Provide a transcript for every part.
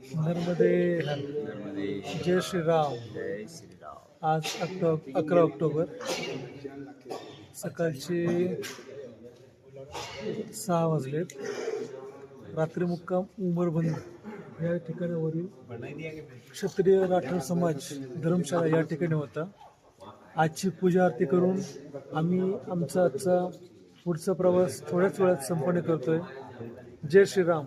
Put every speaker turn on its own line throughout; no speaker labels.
नर्मदे जय श्रीराम.
जय श्रीराम
आज अक्टो अकरा ऑक्टोबर. सकाळचे सहा वाजलेत. रात्री मुक्काम उमरबंद. या ठिकाणावरील क्षत्रिय राठोड समाज धर्मशाळा या ठिकाणी होता. आजची पूजा आरती करून आम्ही आमचा आजचा पुढचा प्रवास थोड्याच वेळात संपन्न करतोय. जय श्रीराम.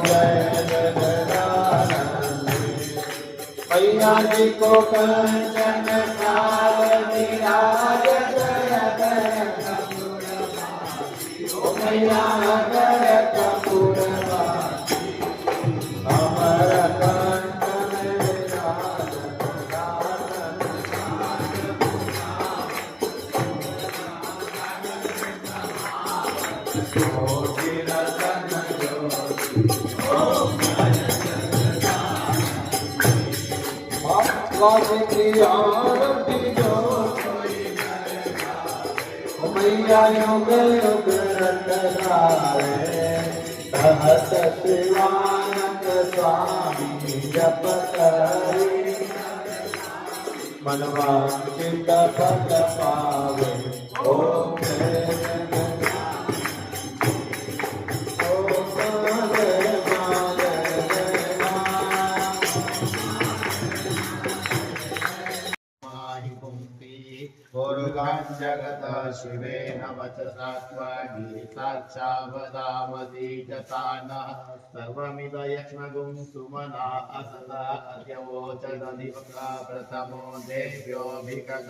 को कंचन काल विराज जय जय ओ मैया जय कपूर अमर कंचन विराज मैया युग स्वामी जप करे मनवा चित पद पावे ओम जय जय ओम
गुरुगान् जगत शिवेन वचसात्वागी साक्षावदामति जतानः नः यक्ष्मगुं सुमना असदा अद्यवोचदधिपका प्रथमो देव्योऽभिकग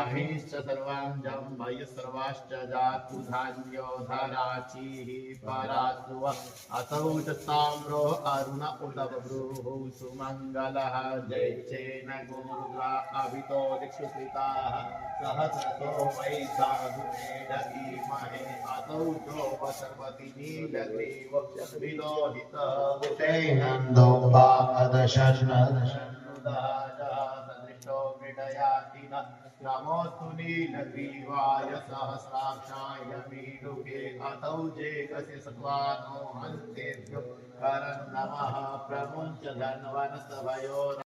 अहिश्च सर्वाञ्जं मयि सर्वाश्च जातु धान्यो धराचीः परातुव असौ च ताम्रो अरुण उदब्रूः सुमङ्गलः जय चेन गुरुद्रा अभितो दिक्षुश्रिताः सहस्रतो वै साधु मेढीमहे असौ चोप सर्वति नीलग्रीव विलोहितः
तेनन्दो
सदृशो मृडयाति न नमोऽस्तु नीलग्रीवाय सहस्राक्षाय मीडुके अतौ जेकस्य सत्त्वानो हन्तेभ्यो करन् नमः प्रमुञ्च